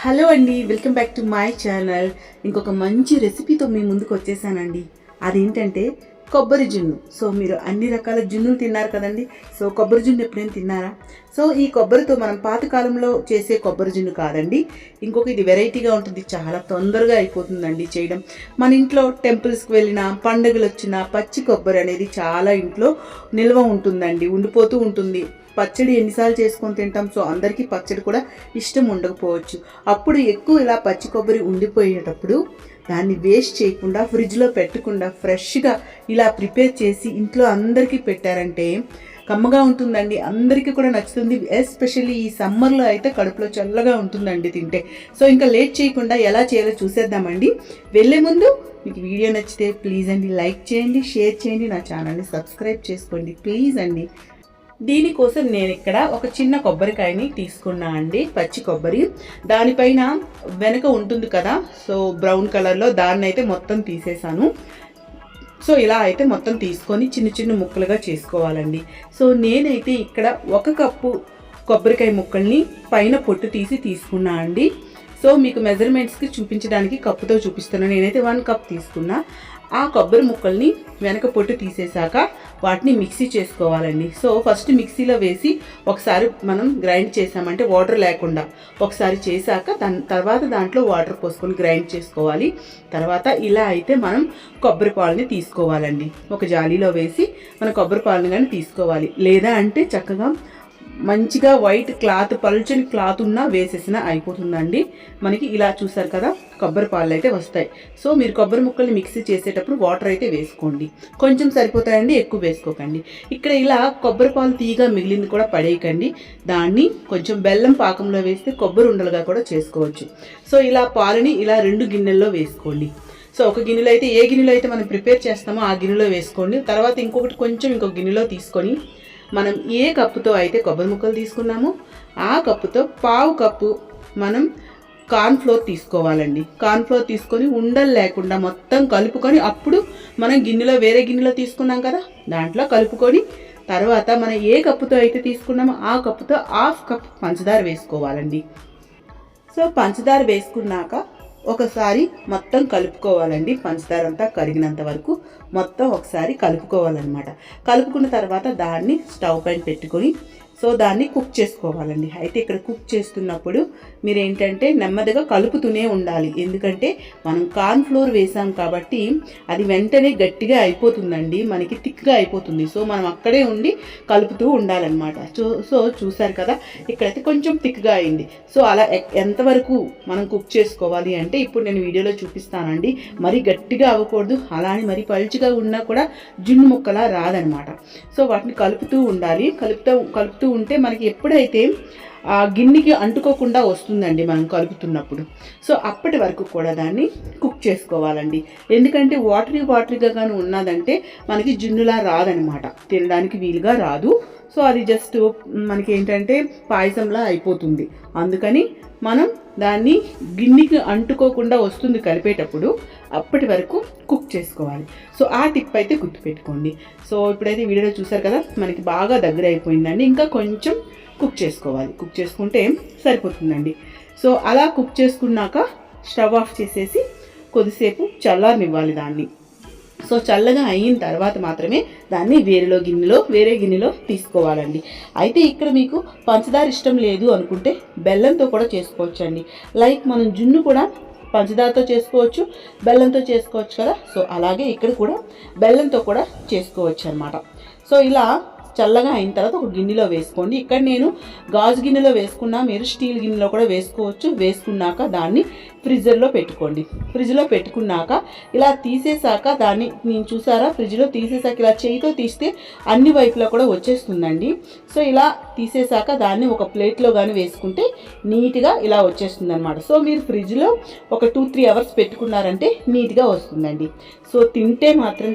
Hello అండి welcome back to my channel. ఇంకొక మంచి రెసిపీతో మీ ముందుకు వచ్చేసానండి. అదేంటంటే కొబ్బరి జున్ను. సో మీరు అన్ని రకాల జున్నులు తిన్నారు కదండి. సో కొబ్బరి జున్ను ఎప్పుడైనా తిన్నారా? సో ఈ కొబ్బరితో మనం పాతకాలంలో చేసే కొబ్బరి జున్ను కాదండి. ఇంకొక ఇది వెరైటీగా ఉంటుంది. చాలా తొందరగా అయిపోతుందండి చేయడం. మన ఇంట్లో టెంపుల్స్కి వెళ్ళినా పండుగలు వచ్చినా పచ్చి కొబ్బరి అనేది చాలా ఇంట్లో నిల్వ ఉంటుందండి ఉండిపోతూ ఉంటుంది. పచ్చడి ఎన్నిసార్లు చేసుకొని తింటాం సో అందరికీ పచ్చడి కూడా ఇష్టం ఉండకపోవచ్చు. అప్పుడు ఎక్కువ ఇలా పచ్చి కొబ్బరి ఉండిపోయేటప్పుడు దాన్ని వేస్ట్ చేయకుండా ఫ్రిడ్జ్లో పెట్టకుండా ఫ్రెష్గా ఇలా ప్రిపేర్ చేసి ఇంట్లో అందరికీ పెట్టారంటే కమ్మగా ఉంటుందండి. అందరికీ కూడా నచ్చుతుంది. ఎస్పెషల్లీ ఈ సమ్మర్లో అయితే కడుపులో చల్లగా ఉంటుందండి తింటే. సో ఇంకా లేట్ చేయకుండా ఎలా చేయాలో చూసేద్దామండి. వెళ్ళే ముందు మీకు వీడియో నచ్చితే ప్లీజ్ అండి లైక్ చేయండి షేర్ చేయండి నా ఛానల్ని సబ్స్క్రైబ్ చేసుకోండి. ప్లీజ్ అండి. దీనికోసం నేను ఇక్కడ ఒక చిన్న కొబ్బరికాయని తీసుకున్నా అండి పచ్చి కొబ్బరి. దానిపైన వెనక ఉంటుంది కదా సో బ్రౌన్ కలర్లో దాన్ని అయితే మొత్తం తీసేసాను. సో ఇలా అయితే మొత్తం తీసుకొని చిన్న చిన్న ముక్కలుగా చేసుకోవాలండి. సో నేనైతే ఇక్కడ ఒక కప్పు కొబ్బరికాయ ముక్కల్ని పైన పొట్టు తీసి తీసుకున్నా అండి. సో మీకు మెజర్మెంట్స్కి చూపించడానికి కప్పుతో చూపిస్తున్నాను నేనైతే వన్ కప్ తీసుకున్నా. ఆ కొబ్బరి ముక్కల్ని వెనక పొట్టు తీసేశాక వాటిని మిక్సీ చేసుకోవాలండి. సో ఫస్ట్ మిక్సీలో వేసి ఒకసారి మనం గ్రైండ్ చేసామంటే వాటర్ లేకుండా ఒకసారి చేశాక దాని తర్వాత దాంట్లో వాటర్ పోసుకొని గ్రైండ్ చేసుకోవాలి. తర్వాత ఇలా అయితే మనం కొబ్బరి పాలని తీసుకోవాలండి. ఒక జాలీలో వేసి మనం కొబ్బరి పాలను కానీ తీసుకోవాలి. లేదా అంటే చక్కగా మంచిగా వైట్ క్లాత్ పల్చని క్లాత్ ఉన్నా వేసేసిన అయిపోతుందండి. మనకి ఇలా చూసారు కదా కొబ్బరి పాలు అయితే వస్తాయి. సో మీరు కొబ్బరి ముక్కల్ని మిక్సీ చేసేటప్పుడు వాటర్ అయితే వేసుకోండి. కొంచెం సరిపోతాయండి ఎక్కువ వేసుకోకండి. ఇక్కడ ఇలా కొబ్బరి పాలు తీగా మిగిలింది కూడా పడేయకండి. దాన్ని కొంచెం బెల్లం పాకంలో వేస్తే కొబ్బరి ఉండలుగా కూడా చేసుకోవచ్చు. సో ఇలా పాలని ఇలా రెండు గిన్నెల్లో వేసుకోండి. సో ఒక గిన్నెలో అయితే ఏ గిన్నెలో అయితే మనం ప్రిపేర్ చేస్తామో ఆ గిన్నెలో వేసుకోండి. తర్వాత ఇంకొకటి కొంచెం ఇంకొక గిన్నెలో తీసుకొని మనం ఏ కప్పుతో అయితే కొబ్బరి ముక్కలు తీసుకున్నామో ఆ కప్పుతో పావు కప్పు మనం కార్న్ఫ్లోర్ తీసుకోవాలండి. కార్న్ఫ్లోర్ తీసుకొని ఉండలు లేకుండా మొత్తం కలుపుకొని అప్పుడు మనం గిన్నెలో వేరే గిన్నెలో తీసుకున్నాం కదా దాంట్లో కలుపుకొని తర్వాత మనం ఏ కప్పుతో అయితే తీసుకున్నామో ఆ కప్పుతో హాఫ్ కప్ పంచదార వేసుకోవాలండి. సో పంచదార వేసుకున్నాక ఒకసారి మొత్తం కలుపుకోవాలండి. పంచదార అంతా కరిగినంత వరకు మొత్తం ఒకసారి కలుపుకోవాలన్నమాట. కలుపుకున్న తర్వాత దాన్ని స్టవ్ పైన పెట్టుకొని సో దాన్ని కుక్ చేసుకోవాలండి. అయితే ఇక్కడ కుక్ చేస్తున్నప్పుడు మీరు ఏంటంటే నెమ్మదిగా కలుపుతూనే ఉండాలి. ఎందుకంటే మనం కార్న్ ఫ్లోర్ వేసాం కాబట్టి అది వెంటనే గట్టిగా అయిపోతుందండి. మనకి థిక్గా అయిపోతుంది. సో మనం అక్కడే ఉండి కలుపుతూ ఉండాలన్నమాట. సో సో చూసారు కదా ఇక్కడైతే కొంచెం థిక్గా అయింది. సో అలా ఎంతవరకు మనం కుక్ చేసుకోవాలి అంటే ఇప్పుడు నేను వీడియోలో చూపిస్తానండి. మరీ గట్టిగా అవ్వకూడదు. అలానే మరి పలుచుగా ఉన్నా కూడా జున్ను ముక్కలా రాదనమాట సో వాటిని కలుపుతూ ఉండాలి. కలుపుతూ కలుపుతూ ఉంటే మనకి ఎప్పుడైతే ఆ గిన్నెకి అంటుకోకుండా వస్తుందండి మనం కలుపుతున్నప్పుడు. సో అప్పటి వరకు కూడా దాన్ని కుక్ చేసుకోవాలండి. ఎందుకంటే వాటరీ వాటరీగా కానీ ఉన్నదంటే మనకి జున్నులా రాదనమాట. తినడానికి వీలుగా రాదు. సో అది జస్ట్ మనకి ఏంటంటే పాయసంలా అయిపోతుంది. అందుకని మనం దాన్ని గిన్నెకి అంటుకోకుండా వస్తుంది కలిపేటప్పుడు అప్పటి వరకు కుక్ చేసుకోవాలి. సో ఆ టిప్ అయితే గుర్తుపెట్టుకోండి. సో ఇప్పుడైతే వీడియోలో చూసారు కదా మనకి బాగా దగ్గర అయిపోయిందండి ఇంకా కొంచెం కుక్ చేసుకోవాలి. కుక్ చేసుకుంటే సరిపోతుందండి. సో అలా కుక్ చేసుకున్నాక స్టవ్ ఆఫ్ చేసేసి కొద్దిసేపు చల్లారనివ్వాలి దాన్ని. సో చల్లగా అయిన తర్వాత మాత్రమే దాన్ని వేరేలో గిన్నెలో వేరే గిన్నెలో తీసుకోవాలండి. అయితే ఇక్కడ మీకు పంచదార ఇష్టం లేదు అనుకుంటే బెల్లంతో కూడా చేసుకోవచ్చు అండి లైక్ మనం జున్ను కూడా పంచదారతో చేసుకోవచ్చు బెల్లంతో చేసుకోవచ్చు కదా. సో అలాగే ఇక్కడ కూడా బెల్లంతో కూడా చేసుకోవచ్చు అనమాట సో ఇలా చల్లగా అయిన తర్వాత ఒక గిన్నెలో వేసుకోండి. ఇక్కడ నేను గాజు గిన్నెలో వేసుకున్నా మీరు స్టీల్ గిన్నెలో కూడా వేసుకోవచ్చు. వేసుకున్నాక దాన్ని ఫ్రిడ్జర్లో పెట్టుకోండి. ఫ్రిడ్జ్లో పెట్టుకున్నాక ఇలా తీసేసాక దాన్ని నేను చూసారా ఫ్రిడ్జ్లో తీసేసాక ఇలా చేయితో తీస్తే అన్ని వైపులా కూడా వచ్చేస్తుందండి. సో ఇలా తీసేసాక దాన్ని ఒక ప్లేట్లో కానీ వేసుకుంటే నీట్గా ఇలా వచ్చేస్తుంది అనమాట సో మీరు ఫ్రిడ్జ్లో ఒక టూ త్రీ అవర్స్ పెట్టుకున్నారంటే నీట్గా వస్తుందండి. సో తింటే మాత్రం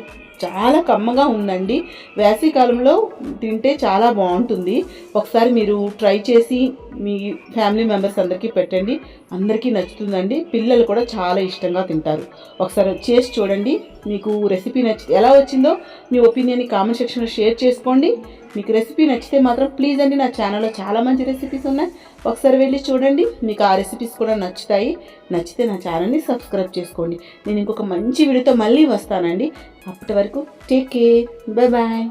చాలా కమ్మగా ఉందండి. వేసవికాలంలో తింటే చాలా బాగుంటుంది. ఒకసారి మీరు ట్రై చేసి మీ ఫ్యామిలీ మెంబర్స్ అందరికీ పెట్టండి. అందరికీ నచ్చుతుందండి. పిల్లలు కూడా చాలా ఇష్టంగా తింటారు. ఒకసారి చేసి చూడండి. మీకు రెసిపీ నచ్చి ఎలా వచ్చిందో మీ ఒపీనియన్ని కామెంట్ సెక్షన్లో షేర్ చేసుకోండి. మీకు రెసిపీ నచ్చితే మాత్రం ప్లీజ్ అండి నా ఛానల్లో చాలా మంచి రెసిపీస్ ఉన్నాయి. ఒకసారి వెళ్ళి చూడండి మీకు ఆ రెసిపీస్ కూడా నచ్చుతాయి. నచ్చితే నా ఛానల్ని సబ్స్క్రైబ్ చేసుకోండి. నేను ఇంకొక మంచి వీడియోతో మళ్ళీ వస్తానండి. అప్పటి వరకు టేక్ కేర్ బాయ్ బాయ్